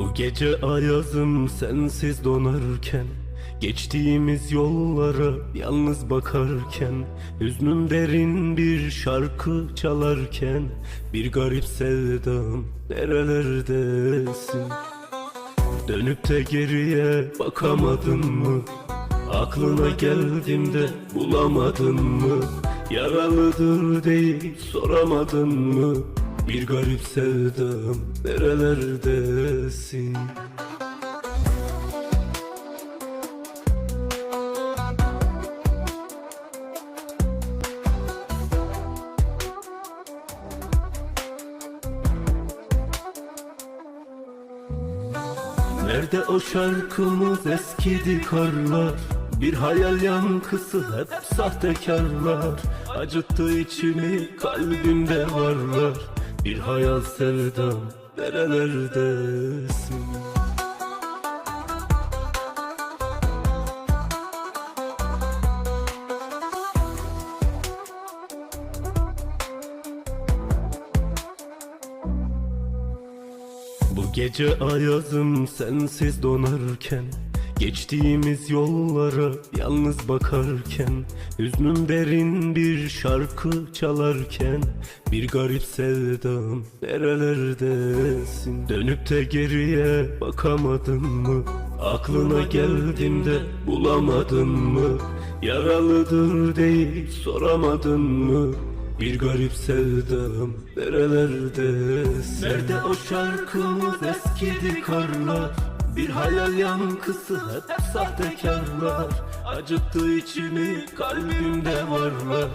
Bu gece ayazım sensiz donarken Geçtiğimiz yollara yalnız bakarken Hüznüm derin bir şarkı çalarken Bir garip sevdam nerelerdesin Dönüp de geriye bakamadın mı? Aklına geldim de bulamadın mı? Yaralıdır deyip soramadın mı? Bir garip sevdam nerelerdesin? Nerede o şarkımız eskidi karlar? Bir hayal yankısı hep sahtekarlar. Acıttı içimi kalbimde varlar Bir hayal sevdam nerelerdesin Bu gece ayazım sensiz donarken Geçtiğimiz yollara yalnız bakarken Hüznüm derin bir şarkı çalarken Bir garip sevdam nerelerdesin? Dönüp de geriye bakamadın mı? Aklına geldim de bulamadın mı? Yaralıdır deyip soramadın mı? Bir garip sevdam nerelerdesin? Nerede o şarkımız eskidi karlar Bir hayal yankısı hep sahtekarlar. Acıttı içimi kalbimde varlar.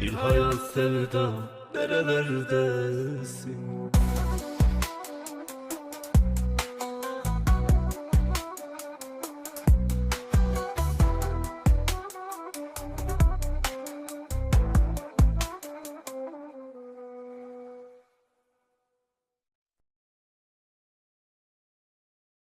Bir hayal sevdam nerelerdesin